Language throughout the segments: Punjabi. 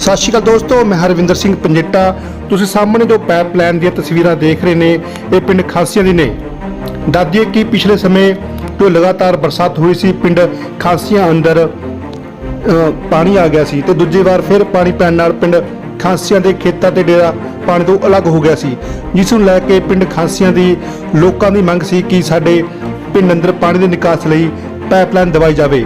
ਸਤਿ ਸ਼੍ਰੀ ਅਕਾਲ ਦੋਸਤੋ, ਮੈਂ ਹਰਵਿੰਦਰ ਸਿੰਘ ਪੰਜੇਟਾ। ਤੁਸੀਂ ਸਾਹਮਣੇ ਜੋ ਪਾਈਪਲਾਈਨ ਦੀਆਂ ਤਸਵੀਰਾਂ ਦੇਖ ਰਹੇ ਨੇ, ਇਹ ਪਿੰਡ ਖਾਸੀਆਂ ਦੀ ਨੇ। ਦੱਸਦੀਏ ਕਿ ਪਿਛਲੇ ਸਮੇਂ ਜੋ ਲਗਾਤਾਰ ਬਰਸਾਤ ਹੋਈ ਸੀ, ਪਿੰਡ ਖਾਸੀਆਂ ਅੰਦਰ ਪਾਣੀ ਆ ਗਿਆ ਸੀ ਤੇ ਦੂਜੀ ਵਾਰ ਫਿਰ ਪਾਣੀ ਪੈਣ ਨਾਲ ਪਿੰਡ ਖਾਂਸੀਆਂ ਦੇ ਖੇਤਾਂ ਤੇ ਡੇਰਾ ਪਾਣੀ ਤੋਂ ਅਲੱਗ ਹੋ ਗਿਆ ਸੀ। ਜਿਸ ਨੂੰ ਲੈ ਕੇ ਪਿੰਡ ਖਾਂਸੀਆਂ ਦੀ ਲੋਕਾਂ ਦੀ ਮੰਗ ਸੀ ਕਿ ਸਾਡੇ ਪਿੰਡ ਅੰਦਰ ਪਾਣੀ ਦੇ ਨਿਕਾਸ ਲਈ ਪਾਈਪਲਾਈਨ ਦਵਾਈ ਜਾਵੇ।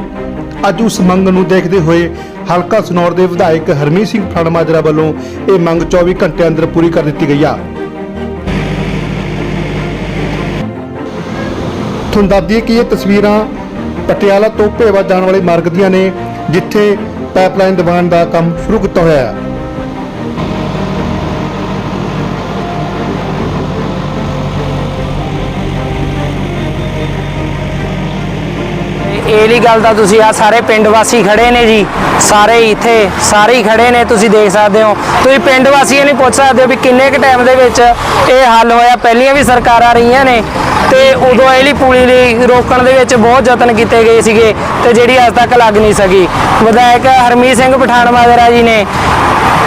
ਅੱਜ ਉਸ ਮੰਗ ਨੂੰ ਦੇਖਦੇ ਹੋਏ ਹਲਕਾ ਸਨੌਰ ਦੇ ਵਿਧਾਇਕ ਹਰਮੀਤ ਸਿੰਘ ਫੜਮਾਜਰਾ ਵੱਲੋਂ ਇਹ ਮੰਗ 24 ਘੰਟੇ ਅੰਦਰ ਪੂਰੀ ਕਰ ਦਿੱਤੀ ਗਈ ਆ। ਤੁਹਾਨੂੰ ਦੱਸ ਦਈਏ ਕਿ ਇਹ ਤਸਵੀਰਾਂ ਪਟਿਆਲਾ ਤੋਂ ਭੇਵਾ ਜਾਣ ਵਾਲੇ ਮਾਰਗ ਦੀਆਂ ਨੇ, ਜਿੱਥੇ ਪਾਈਪਲਾਈਨ ਦੀਵਾਨ ਦਾ ਕੰਮ ਸ਼ੁਰੂ ਕੀਤਾ ਹੋਇਆ ਹੈ। ਪਹਿਲੀ ਗੱਲ ਤਾਂ ਤੁਸੀਂ ਆ ਸਾਰੇ ਪਿੰਡ ਵਾਸੀ ਖੜੇ ਨੇ ਜੀ। ਸਾਰੇ ਇੱਥੇ, ਸਾਰੇ ਹੀ ਖੜੇ ਨੇ, ਤੁਸੀਂ ਦੇਖ ਸਕਦੇ ਹੋ। ਤੁਸੀਂ ਪਿੰਡ ਵਾਸੀਆਂ ਨੂੰ ਪੁੱਛ ਸਕਦੇ ਹੋ ਵੀ ਕਿੰਨੇ ਕੁ ਟਾਈਮ ਦੇ ਵਿੱਚ ਇਹ ਹੱਲ ਹੋਇਆ। ਪਹਿਲੀਆਂ ਵੀ ਸਰਕਾਰਾਂ ਰਹੀਆਂ ਨੇ ਤੇ ਉਦੋਂ ਇਹ ਵਾਲੀ ਪੁਲੀ ਲਈ ਰੋਕਣ ਦੇ ਵਿੱਚ ਬਹੁਤ ਯਤਨ ਕੀਤੇ ਗਏ ਸੀਗੇ ਤੇ ਜਿਹੜੀ ਅੱਜ ਤੱਕ ਲੱਗ ਨਹੀਂ ਸਕੀ। ਵਿਧਾਇਕ ਹਰਮੀਤ ਸਿੰਘ ਪਠਾਨ ਮਾਜਰਾ ਜੀ ਨੇ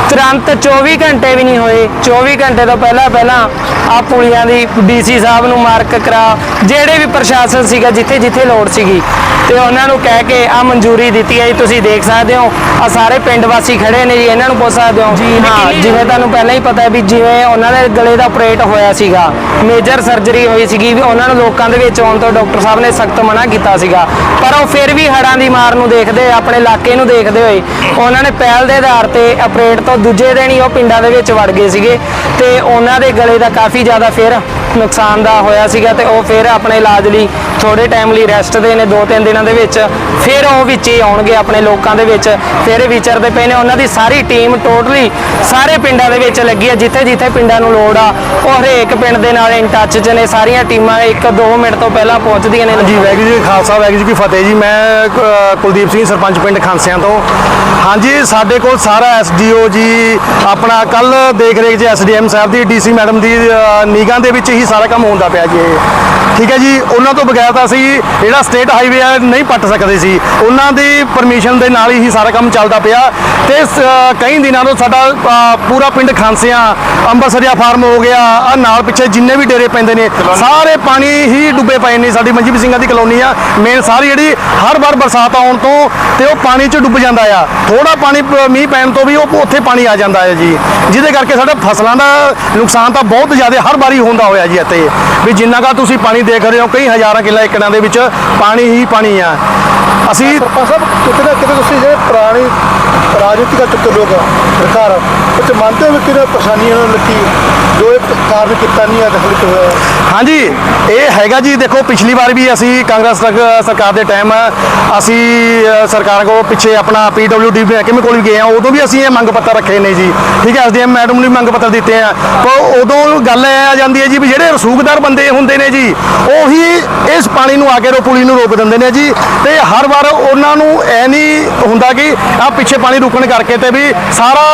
ਤੁਰੰਤ 24 ਘੰਟੇ ਵੀ ਨਹੀਂ ਹੋਏ। 24 ਘੰਟੇ ਤੋਂ ਪਹਿਲਾਂ ਪਹਿਲਾਂ ਆ ਪੁਲੀਆਂ ਦੀ ਡੀਸੀ ਸਾਹਿਬ ਨੂੰ ਮਾਰਕ ਕਰਾ। ਜਿਹੜੇ ਵੀ ਪ੍ਰਸ਼ਾਸਨ ਸੀਗਾ ਜਿੱਥੇ ਜਿੱਥੇ ਲੋੜ ਸੀਗੀ। ਤੇ ਉਹਨਾਂ ਨੂੰ ਕਹਿ ਕੇ ਆ ਮਨਜ਼ੂਰੀ ਦਿੱਤੀ ਹੈ ਜੀ ਤੁਸੀਂ ਦੇਖ ਸਕਦੇ ਹੋ। ਆ ਸਾਰੇ ਪਿੰਡ ਵਾਸੀ ਖੜੇ ਨੇ ਜੀ ਇਹਨਾਂ ਨੂੰ ਪੁੱਛ ਸਕਦੇ ਹੋ। ਜੀ ਹਾਂ ਜਿਵੇਂ ਤੁਹਾਨੂੰ ਪਹਿਲਾਂ ਹੀ ਪਤਾ ਹੈ ਵੀ ਜਿਵੇਂ ਉਹਨਾਂ ਦੇ ਗਲੇ ਦਾ ਆਪਰੇਟ ਹੋਇਆ ਸੀਗਾ ਮੇਜਰ ਸਰਜਰੀ ਹੋਈ ਸੀਗੀ ਵੀ ਉਹਨਾਂ ਨੂੰ ਲੋਕਾਂ ਦੇ ਵਿੱਚ ਆਉਣ ਤੋਂ ਡਾਕਟਰ ਸਾਹਿਬ ਨੇ ਸਖਤ ਮਨਾ ਕੀਤਾ ਸੀਗਾ। ਪਰ ਉਹ ਫਿਰ ਵੀ ਹੜਾਂ ਦੀ ਮਾਰ ਨੂੰ ਦੇਖਦੇ ਆਪਣੇ ਇਲਾਕੇ ਨੂੰ ਦੇਖਦੇ ਹੋਏ ਉਹਨਾਂ ਨੇ ਪਹਿਲ ਦੇ ਆਧਾਰ ਤੇ ਆਪਰੇਟ ਤੋਂ ਦੂਜੇ ਦਿਨ ਹੀ ਉਹ ਪਿੰਡਾਂ ਦੇ ਵਿੱਚ ਵੜ ਗਏ ਸੀਗੇ ਤੇ ਉਹਨਾਂ ਦੇ ਗਲੇ ਦਾ ਕਾਫੀ ਜ਼ਿਆਦਾ ਫਿਰ ਨੁਕਸਾਨ ਦਾ ਹੋਇਆ ਸੀਗਾ ਤੇ ਉਹ ਫਿਰ ਆਪਣੇ ਇਲਾਜ ਲਈ ਥੋੜੇ ਟਾਈਮ ਲਈ ਰੈਸਟ ਦੇ ਨੇ ਦੋ ਤਿੰਨ ਦਿਨਾਂ ਦੇ ਵਿੱਚ। ਫਿਰ ਉਹ ਵਿੱਚ ਹੀ ਆਉਣਗੇ ਆਪਣੇ ਲੋਕਾਂ ਦੇ ਵਿੱਚ। ਫਿਰ ਵਿਚਰਦੇ ਪਏ ਨੇ। ਉਹਨਾਂ ਦੀ ਸਾਰੀ ਟੀਮ ਟੋਟਲੀ ਸਾਰੇ ਪਿੰਡਾਂ ਦੇ ਵਿੱਚ ਲੱਗੀ ਹੈ ਜਿੱਥੇ ਜਿੱਥੇ ਪਿੰਡਾਂ ਨੂੰ ਲੋੜ ਆ ਉਹ ਹਰੇਕ ਪਿੰਡ ਦੇ ਨਾਲ ਇਨ ਟੱਚ 'ਚ ਨੇ। ਸਾਰੀਆਂ ਟੀਮਾਂ 1-2 ਮਿੰਟ ਤੋਂ ਪਹਿਲਾਂ ਪਹੁੰਚਦੀਆਂ ਨੇ। ਜੀ ਵਾਹਿਗੁਰੂ ਜੀ ਖਾਲਸਾ ਵਾਹਿਗੁਰੂ ਜੀ ਕੀ ਫਤਿਹ ਜੀ। ਮੈਂ ਕੁਲਦੀਪ ਸਿੰਘ ਸਰਪੰਚ ਪਿੰਡ ਖਾਂਸਿਆਂ ਤੋਂ। ਹਾਂਜੀ ਸਾਡੇ ਕੋਲ ਸਾਰਾ ਐਸਡੀਓ ਜੀ ਆਪਣਾ ਕੱਲ ਦੇਖ ਰੇਖ ਜੀ ਐਸਡੀਐਮ ਸਾਹਿਬ ਦੀ ਡੀਸੀ ਮੈਡਮ ਦੀ ਅ, ਦੇ ਵਿੱਚ ਹੀ ਸਾਰਾ ਕੰਮ ਹੁੰਦਾ ਪਿਆ ਜੀ ਇਹ। ਠੀਕ ਹੈ ਜੀ ਉਹਨਾਂ ਤੋਂ ਬਗੈਰ ਤਾਂ ਅਸੀਂ ਜਿਹੜਾ ਸਟੇਟ ਹਾਈਵੇ ਆ ਨਹੀਂ ਪੱਟ ਸਕਦੇ ਸੀ। ਉਹਨਾਂ ਦੀ ਪਰਮਿਸ਼ਨ ਦੇ ਨਾਲ ਹੀ ਸਾਰਾ ਕੰਮ ਚੱਲਦਾ ਪਿਆ। ਤੇ ਕਈ ਦਿਨਾਂ ਤੋਂ ਸਾਡਾ ਪੂਰਾ ਪਿੰਡ ਖਾਂਸਿਆਂ। ਅੰਬਰਸਰੀਆ ਫਾਰਮ ਹੋ ਗਿਆ ਆ ਨਾਲ ਪਿੱਛੇ ਜਿੰਨੇ ਵੀ ਡੇਰੇ ਪੈਂਦੇ ਨੇ ਸਾਰੇ ਪਾਣੀ ਹੀ ਡੁੱਬੇ ਪਏ ਨੇ। ਸਾਡੀ ਮਨਜੀਤ ਸਿੰਘਾਂ ਦੀ ਕਲੋਨੀ ਆ ਮੇਨ ਸਾਰੀ ਜਿਹੜੀ ਹਰ ਵਾਰ ਬਰਸਾਤ ਆਉਣ ਤੋਂ ਤੇ ਉਹ ਪਾਣੀ 'ਚ ਡੁੱਬ ਜਾਂਦਾ ਆ। ਥੋੜਾ ਪਾਣੀ ਮੀਂਹ ਪੈਣ ਤੋਂ ਵੀ ਉਹ ਉੱਥੇ ਪਾਣੀ ਆ ਜਾਂਦਾ ਹੈ ਜੀ। ਜਿਹਦੇ ਕਰਕੇ ਸਾਡੇ ਫਸਲਾਂ ਦਾ ਨੁਕਸਾਨ ਤਾਂ ਬਹੁਤ ਜ਼ਿਆਦਾ ਹਰ ਵਾਰੀ ਹੁੰਦਾ ਹੋਇਆ ਜੀ ਇੱਥੇ। ਵੀ ਜਿੰਨਾ ਕਾ ਤੁਸੀਂ ਪਾਣੀ ਦੇਖ ਰਹੇ ਹੋ, ਕਈ ਹਜ਼ਾਰਾਂ ਕਿੱਲਾ ਏਕੜਾਂ ਦੇ ਵਿੱਚ ਪਾਣੀ ਹੀ ਪਾਣੀ ਆ। ਅਸੀਂ ਸਰਪੰਚ ਸਾਹਿਬ, ਕਿਤੇ ਨਾ ਕਿਤੇ ਤੁਸੀਂ ਜਿਹੜੇ ਪੁਰਾਣੀ ਰਾਜਨੀਤੀ ਰਾਜਨੀਤਿਕ ਚੁੱਕੇ ਲੋਕ ਸਰਕਾਰ ਵਿੱਚ ਮੰਨਦੇ ਹੋ ਕਿ ਕਿਹਨਾਂ ਪਰੇਸ਼ਾਨੀਆਂ ਨਾਲ ਲੱਗੀ ਜੋ ਇਹ ਕਾਰਨ ਕੀਤਾ ਨਹੀਂ ਹੈ ਦਖਲ ਹੋਇਆ? ਹਾਂਜੀ ਇਹ ਹੈਗਾ ਜੀ ਦੇਖੋ ਪਿਛਲੀ ਵਾਰ ਵੀ ਅਸੀਂ ਕਾਂਗਰਸ ਸਰਕਾਰ ਦੇ ਟਾਈਮ ਅਸੀਂ ਸਰਕਾਰ ਕੋਲ ਪਿੱਛੇ ਆਪਣਾ ਪੀਡਬਲਯੂਡੀ ਮਹਿਕਮੇ ਕੋਲ ਵੀ ਗਏ ਆ ਉਦੋਂ ਵੀ ਅਸੀਂ ਇਹ ਮੰਗ ਪੱਤਰ ਰੱਖੇ ਨੇ ਜੀ। ਠੀਕ ਹੈ ਐਸਡੀਐਮ ਮੈਡਮ ਨੂੰ ਮੰਗ ਪੱਤਰ ਦਿੱਤੇ ਆ। ਪਰ ਉਦੋਂ ਗੱਲ ਇਹ ਆ ਜਾਂਦੀ ਹੈ ਜੀ ਵੀ ਜਿਹੜੇ ਰਸੂਖਦਾਰ ਬੰਦੇ ਹੁੰਦੇ ਨੇ ਜੀ ਉਹੀ ਇਸ ਪਾਣੀ ਨੂੰ ਆ ਕੇ ਰੋ ਪੁਲੀ ਨੂੰ ਰੋਕ ਦਿੰਦੇ ਨੇ ਜੀ। ਤੇ ਹਰ ਵਾਰ ਉਹਨਾਂ ਨੂੰ ਐ ਨਹੀਂ ਹੁੰਦਾ ਕਿ ਆ ਪਿੱਛੇ ਪਾਣੀ ਰੁਕਣ ਕਰਕੇ ਤੇ ਵੀ ਸਾਰਾ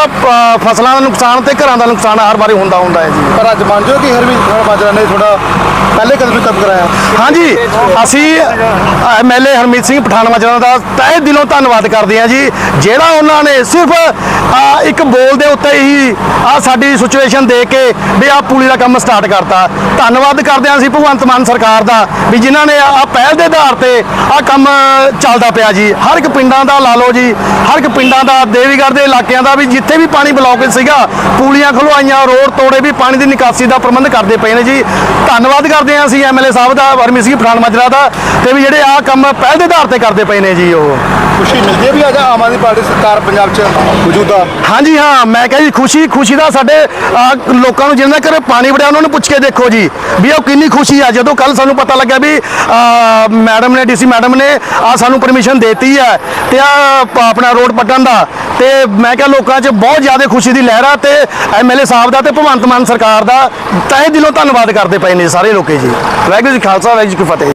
ਫਸਲਾਂ ਦਾ ਨੁਕਸਾਨ ਤੇ ਘਰਾਂ ਦਾ ਨੁਕਸਾਨ ਹਰ ਵਾਰੀ ਹੁੰਦਾ ਹੁੰਦਾ ਹੈ ਜੀ। ਪਰ ਅੱਜ ਮੰਨ ਜੋ ਕਿ ਹਰਮੀਤ ਖਾਨ ਮਾਜਰਾ ਨੇ ਥੋੜਾ ਪਹਿਲੇ ਕਦਮ ਕੰਮ ਕਰਾਇਆ। ਹਾਂਜੀ, ਅਸੀਂ ਐਮਐਲਏ ਹਰਮੀਤ ਸਿੰਘ ਪਠਾਨ ਮਾਜਰਾ ਦਾ ਤਹਿ ਦਿਲੋਂ ਧੰਨਵਾਦ ਕਰਦੇ ਹਾਂ ਜੀ। ਜਿਹੜਾ ਉਹਨਾਂ ਨੇ ਸਿਰਫ ਇੱਕ ਬੋਲ ਦੇ ਉੱਤੇ ਹੀ ਆ ਸਾਡੀ ਸਿਚੁਏਸ਼ਨ ਦੇ ਕੇ ਵੀ ਆ ਪੁਲੀ ਦਾ ਕੰਮ ਸਟਾਰਟ ਕਰਤਾ। ਧੰਨਵਾਦ ਕਰਦੇ ਹਾਂ ਅਸੀਂ ਭਗਵੰਤ ਮਾਨ ਸਰਕਾਰ ਦਾ ਵੀ ਜਿਨ੍ਹਾਂ ਨੇ ਆ ਪਹਿਲ ਦੇ ਆਧਾਰ ਤੇ ਆ ਕੰਮ ਚੱਲਦਾ ਪਿਆ ਜੀ। ਹਰ ਇੱਕ ਪਿੰਡਾਂ ਦਾ ਲਾ ਲਓ ਜੀ, ਹਰ ਇੱਕ ਪਿੰਡਾਂ ਦਾ ਦੇਵੀਗੜ੍ਹ ਦੇ ਇਲਾਕਿਆਂ ਦਾ ਵੀ ਜਿੱਥੇ ਵੀ ਪਾਣੀ ਬਲੌਕੇਜ ਸੀਗਾ, ਪੁਲੀਆਂ ਖਲਵਾਈਆਂ ਰੋਡ ਤੋੜੇ ਵੀ ਪਾਣੀ ਦੀ ਨਿਕਾਸੀ ਦਾ ਪ੍ਰਬੰਧ ਕਰਦੇ ਪਏ ਨੇ ਜੀ। ਧੰਨਵਾਦ ਕਰਦੇ ਹਾਂ ਅਸੀਂ ਐਮਐਲਏ ਸਾਹਿਬ ਦਾ ਹਰਮੀਤ ਸਿੰਘ ਪਠਾਨ ਮਾਜਰਾ ਦਾ ਤੇ ਵੀ ਜਿਹੜੇ ਆ ਕੰਮ ਪਹਿਲ ਦੇ ਆਧਾਰ ਤੇ ਕਰਦੇ ਪਏ ਨੇ ਜੀ ਉਹ। ਖੁਸ਼ੀ ਮਿਲਦੀ ਹੈ ਵੀ ਅੱਜ ਆਮ ਆਦਮੀ ਪਾਰਟੀ ਸਰਕਾਰ ਪੰਜਾਬ 'ਚ ਮੌਜੂਦਾ ਹਾਂਜੀ ਹਾਂ ਮੈਂ ਕਿਹਾ ਜੀ ਖੁਸ਼ੀ ਖੁਸ਼ੀ ਦਾ ਸਾਡੇ ਲੋਕਾਂ ਨੂੰ ਜਿਨ੍ਹਾਂ ਘਰੇ ਪਾਣੀ ਵੜਿਆ ਉਹਨਾਂ ਨੂੰ ਪੁੱਛ ਕੇ ਦੇਖੋ ਜੀ। ਵੀ ਉਹ ਕਿੰਨੀ ਖੁਸ਼ੀ ਆ ਜਦੋਂ ਕੱਲ ਸਾਨੂੰ ਪਤਾ ਲੱਗਾ ਵੀ ਮੈਡਮ ਨੇ ਡੀਸੀ ਮੈਡਮ ਨੇ ਆ ਸਾਨੂੰ ਪਰਮਿਸ਼ਨ ਦੇਤੀ ਹੈ ਤੇ ਆ ਆਪਣਾ ਰੋਡ ਪੱਟਣ ਦਾ। ਤੇ ਮੈਂ ਕਿਹਾ ਲੋਕਾਂ 'ਚ ਬਹੁਤ ਜ਼ਿਆਦਾ ਖੁਸ਼ੀ ਦੀ ਲਹਿਰ ਆ ਤੇ ਐਮਐਲਏ ਸਾਹਿਬ ਦਾ ਤੇ ਭਗਵੰਤ ਮਾਨ ਸਰਕਾਰ ਦਾ। ਤਹਿ ਦਿਲੋਂ ਧੰਨਵਾਦ ਕਰਦੇ ਪਏ ਨੇ ਸਾਰੇ ਲੋਕੇ ਜੀ। ਵਾਹਿਗੁਰੂ ਜੀ ਖਾਲਸਾ, ਵਾਹਿਗੁਰੂ ਜੀ ਕੀ ਫਤਿਹ।